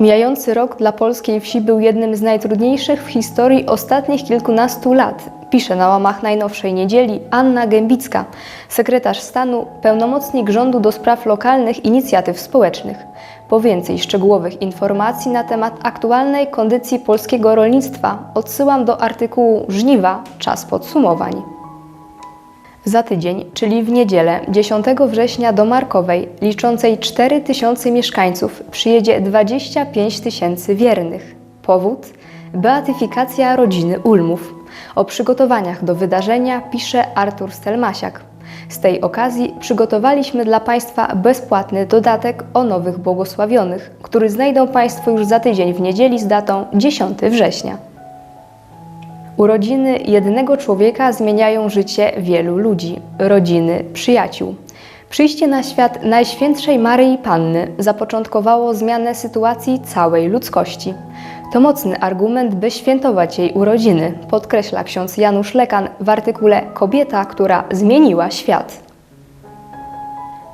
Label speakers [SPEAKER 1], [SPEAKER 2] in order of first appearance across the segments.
[SPEAKER 1] Mijający rok dla polskiej wsi był jednym z najtrudniejszych w historii ostatnich kilkunastu lat, pisze na łamach najnowszej niedzieli Anna Gębicka, sekretarz stanu, pełnomocnik rządu do spraw lokalnych inicjatyw społecznych. Po więcej szczegółowych informacji na temat aktualnej kondycji polskiego rolnictwa odsyłam do artykułu Żniwa Czas podsumowań. Za tydzień, czyli w niedzielę 10 września do Markowej, liczącej 4 tysiące mieszkańców, przyjedzie 25 tysięcy wiernych. Powód? Beatyfikacja rodziny Ulmów. O przygotowaniach do wydarzenia pisze Artur Stelmasiak. Z tej okazji przygotowaliśmy dla Państwa bezpłatny dodatek o nowych błogosławionych, który znajdą Państwo już za tydzień w niedzieli z datą 10 września. Urodziny jednego człowieka zmieniają życie wielu ludzi, rodziny, przyjaciół. Przyjście na świat Najświętszej Maryi Panny zapoczątkowało zmianę sytuacji całej ludzkości. To mocny argument, by świętować jej urodziny, podkreśla ksiądz Janusz Lekan w artykule Kobieta, która zmieniła świat.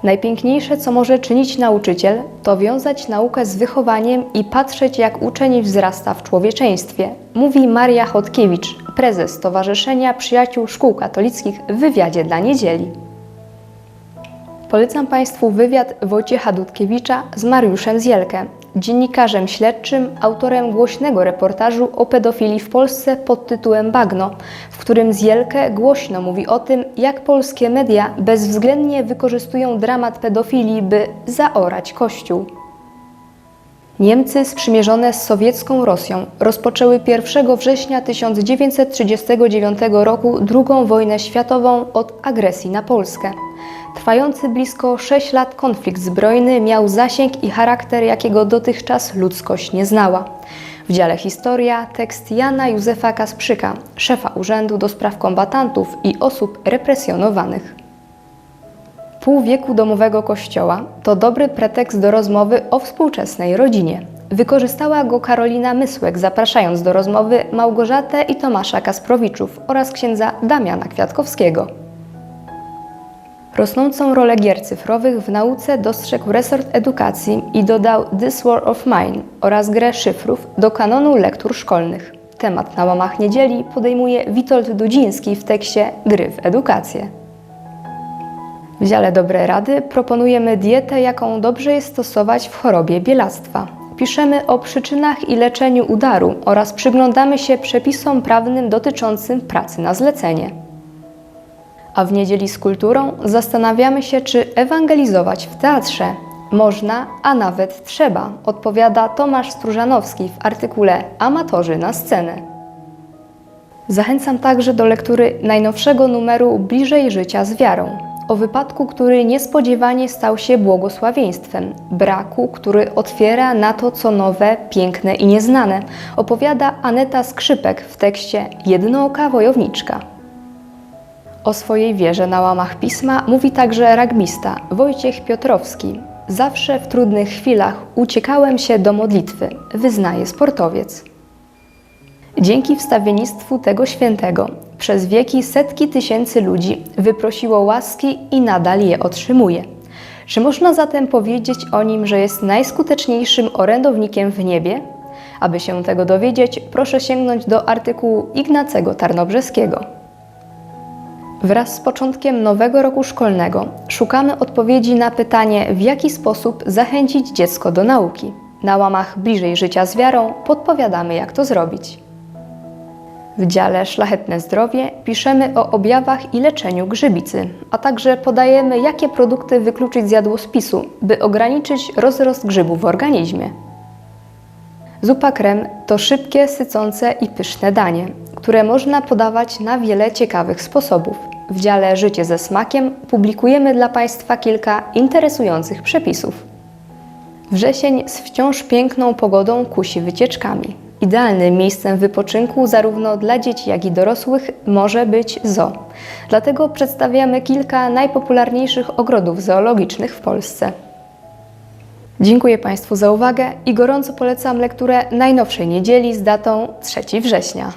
[SPEAKER 1] Najpiękniejsze, co może czynić nauczyciel, to wiązać naukę z wychowaniem i patrzeć, jak uczeń wzrasta w człowieczeństwie, mówi Maria Chodkiewicz, prezes Stowarzyszenia Przyjaciół Szkół Katolickich w wywiadzie dla niedzieli. Polecam Państwu wywiad Wojciecha Dudkiewicza z Mariuszem Zielkę, dziennikarzem śledczym, autorem głośnego reportażu o pedofilii w Polsce pod tytułem Bagno, w którym Zielkę głośno mówi o tym, jak polskie media bezwzględnie wykorzystują dramat pedofilii, by zaorać Kościół. Niemcy sprzymierzone z sowiecką Rosją rozpoczęły 1 września 1939 roku II wojnę światową od agresji na Polskę. Trwający blisko 6 lat konflikt zbrojny miał zasięg i charakter, jakiego dotychczas ludzkość nie znała. W dziale Historia tekst Jana Józefa Kasprzyka, szefa Urzędu do Spraw Kombatantów i Osób Represjonowanych. Pół wieku domowego kościoła to dobry pretekst do rozmowy o współczesnej rodzinie. Wykorzystała go Karolina Mysłek, zapraszając do rozmowy Małgorzatę i Tomasza Kasprowiczów oraz księdza Damiana Kwiatkowskiego. Rosnącą rolę gier cyfrowych w nauce dostrzegł resort edukacji i dodał This War of Mine oraz grę szyfrów do kanonu lektur szkolnych. Temat na łamach niedzieli podejmuje Witold Dudziński w tekście Gry w edukację. W dziale Dobre Rady proponujemy dietę, jaką dobrze jest stosować w chorobie bielactwa. Piszemy o przyczynach i leczeniu udaru oraz przyglądamy się przepisom prawnym dotyczącym pracy na zlecenie. A w niedzieli z kulturą zastanawiamy się, czy ewangelizować w teatrze. Można, a nawet trzeba, odpowiada Tomasz Stróżanowski w artykule Amatorzy na scenę. Zachęcam także do lektury najnowszego numeru Bliżej życia z wiarą. O wypadku, który niespodziewanie stał się błogosławieństwem, braku, który otwiera na to, co nowe, piękne i nieznane, opowiada Aneta Skrzypek w tekście Jednooka wojowniczka. O swojej wierze na łamach pisma mówi także ragbista Wojciech Piotrowski. Zawsze w trudnych chwilach uciekałem się do modlitwy, wyznaje sportowiec. Dzięki wstawiennictwu tego świętego przez wieki setki tysięcy ludzi wyprosiło łaski i nadal je otrzymuje. Czy można zatem powiedzieć o nim, że jest najskuteczniejszym orędownikiem w niebie? Aby się tego dowiedzieć, proszę sięgnąć do artykułu Ignacego Tarnobrzeskiego. Wraz z początkiem nowego roku szkolnego szukamy odpowiedzi na pytanie, w jaki sposób zachęcić dziecko do nauki. Na łamach Bliżej Życia z Wiarą podpowiadamy, jak to zrobić. W dziale Szlachetne Zdrowie piszemy o objawach i leczeniu grzybicy, a także podajemy, jakie produkty wykluczyć z jadłospisu, by ograniczyć rozrost grzybów w organizmie. Zupa krem to szybkie, sycące i pyszne danie, które można podawać na wiele ciekawych sposobów. W dziale Życie ze smakiem publikujemy dla Państwa kilka interesujących przepisów. Wrzesień z wciąż piękną pogodą kusi wycieczkami. Idealnym miejscem wypoczynku zarówno dla dzieci, jak i dorosłych może być zoo. Dlatego przedstawiamy kilka najpopularniejszych ogrodów zoologicznych w Polsce. Dziękuję Państwu za uwagę i gorąco polecam lekturę najnowszej niedzieli z datą 3 września.